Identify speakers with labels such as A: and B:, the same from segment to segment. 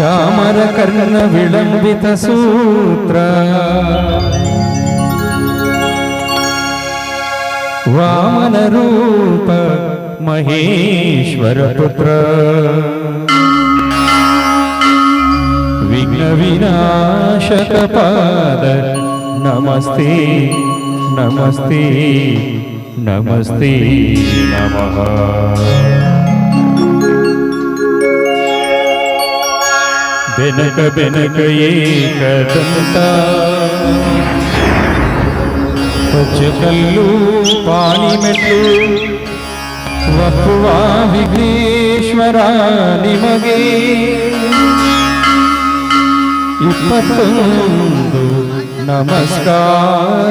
A: చామరకర్ణ విళంబిత సూత్ర. వామన రూప మహేశ్వర పుత్ర. విఘ్న వినాశక పాద. నమస్తే నమస్తే. నమస్తే నమః ಬೆನಕ ಬೆನಕ ಏಕದಂತ ಹೊಚ್ಚಕಲ್ಲು ಪಾಣಿಮೆಟ್ಟು ಒಪ್ಪುವ ವಿಘ್ನೇಶ್ವರ ನಿಮಗೆ ಇಪ್ಪತ್ತೊಂದು ನಮಸ್ಕಾರಗಳು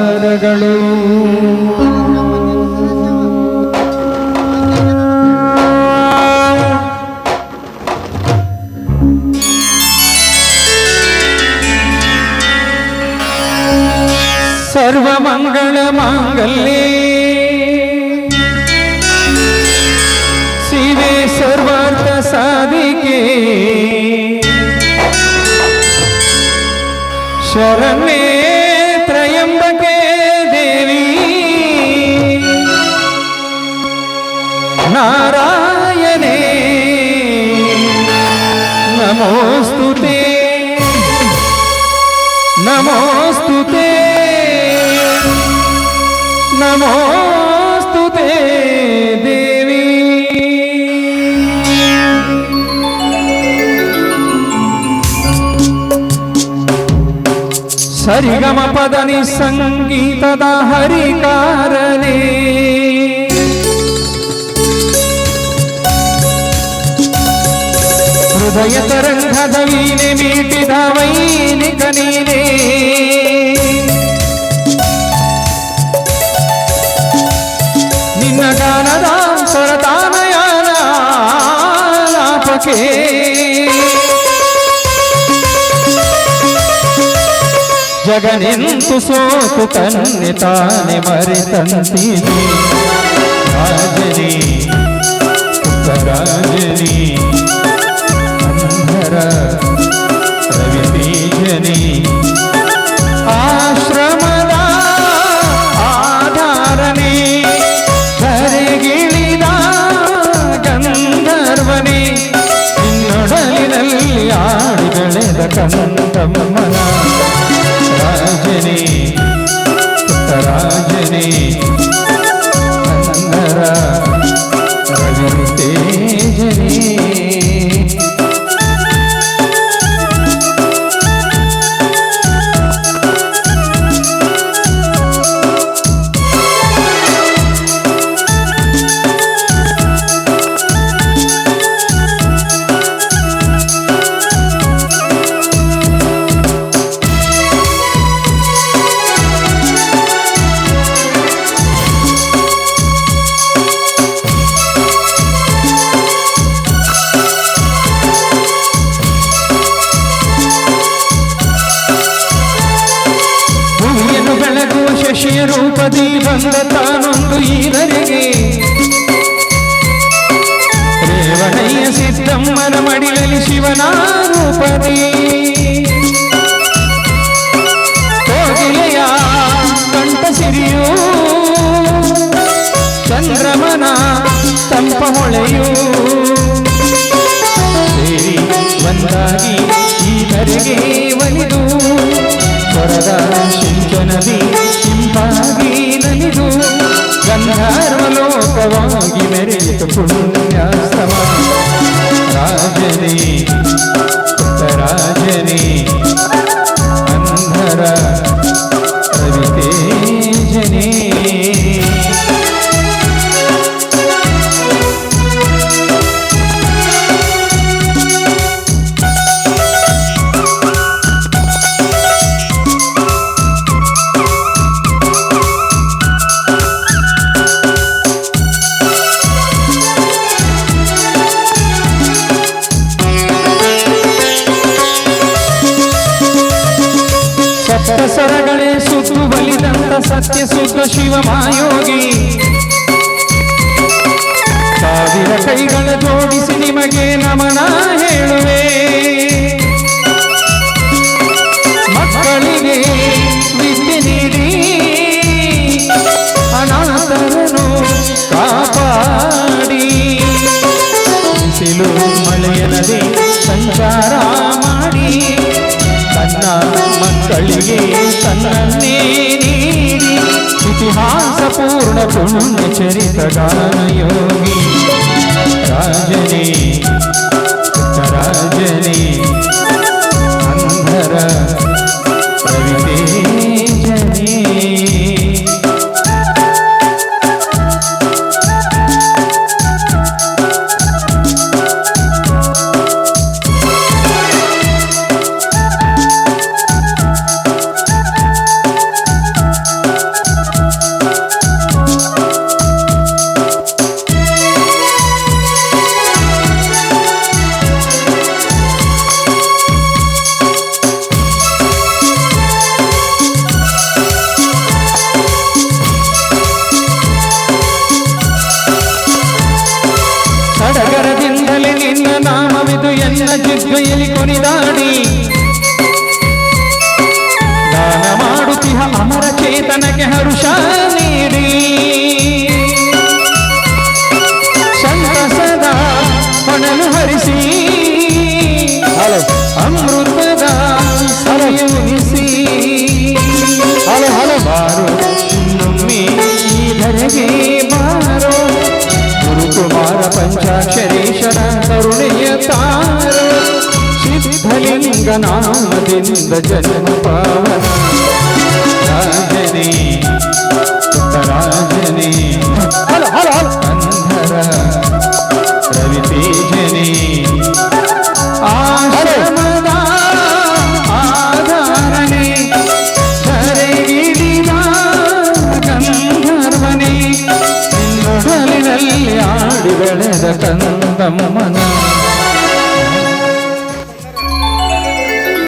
A: सर्वमङ्गलमाङ्गल्ये शिवे सर्वार्थसाधिके शरणे त्रयम्बके देवी नारायणे नमोऽस्तु ते नमोऽस्तु ते ನಮೋಸ್ತುತೆ ದೇವಿ ಸರಿಗಮ ಪದನಿ ಸಂಗೀತದ ಹರಿಕಾರನೇ ಹೃದಯ ತರಂಗದ ವೀಣೆ ಮೀಟಿದ ವೈನಿಕ ನೀನೇ जगनिंदु जगनिंतु सोतु कन्नितानि मरितन्तिनि राजनी राजनी 转转 ರೂಪದಿ ಬಂದ ತಾನೊಂದು ಈರರಿಗೆ ರೇವಣಯ್ಯ ಸಿದ್ದಮ್ಮನ ಮಡಿಲಲ್ಲಿ ಶಿವನ ರೂಪದಿ ಕೋಗಿಲೆಯ ಬಲಿದಂತ ಸತ್ಯ ಸುಖ ಶಿವ ಮಾಯೋಗಿ. ಸಾವಿರ ಕೈಗಳ ಜೋಡಿಸಿ ನಿಮಗೆ ನಮನ ಹೇಳುವೆ. ಮಕ್ಕಳಿಗೆ ವಿದ್ಯೆ ನೀಡಿ. ಅನಾಥರನು ಕಾಪಾಡಿ. ಬಿಸಿಲು ಮಳೆಯಲ್ಲದೆ ಸಂಚಾರ ಮಾಡಿ. ತನ್ನ ಮಕ್ಕಳಿಗೆ ನೀಡಿ ఇతిహాస పూర్ణ పుణ్య చరిత గాన ಎನ್ನ ಜಿದ್ವೆಯಲ್ಲಿ ಕೊನಿದಾಡಿ ದಾನ ಮಾಡುತ್ತಿಹ ಅಮರ ಚೇತನಕ್ಕೆ ಹರುಷ ನೀಡಿ ಸಂತಸದ ಹೊಣಲು ಹರಿಸಿ
B: ಹಲೋ
A: ಅಮೃತದ ಸಲಯುನಿಸಿ
B: ಹಲೋ ಹಲೋ
A: ಬಾರೋ ಇನ್ನೊಮ್ಮೆ ಈ ಧರೆಗೆ ಬಾರೋ ಗುರುಕುಮಾರ ಪಂಚಾಕ್ಷರೇಶ್ವರ ಸಿದ್ಧಲಿಂಗ ನಾಮದಿಂದ ಜನ್ಮ ಪಾವನ ರಾಜನೇ ರಾಜನೇ
B: ಹಲೋ ಹಲೋ ಹಲೋ
A: ಅಂಧರ ರವಿತೇಜನೇ ಆಶ್ರಮದ ಆಧಾರನೆ ಧರೆಗಿಡಿದ ಗಂಧರ್ವನೇ ನಿನ್ನೊಡಲಿನಲ್ಲಿ ಆಡಿ ಬೆಳೆದ ಕಂದಮ್ಮನ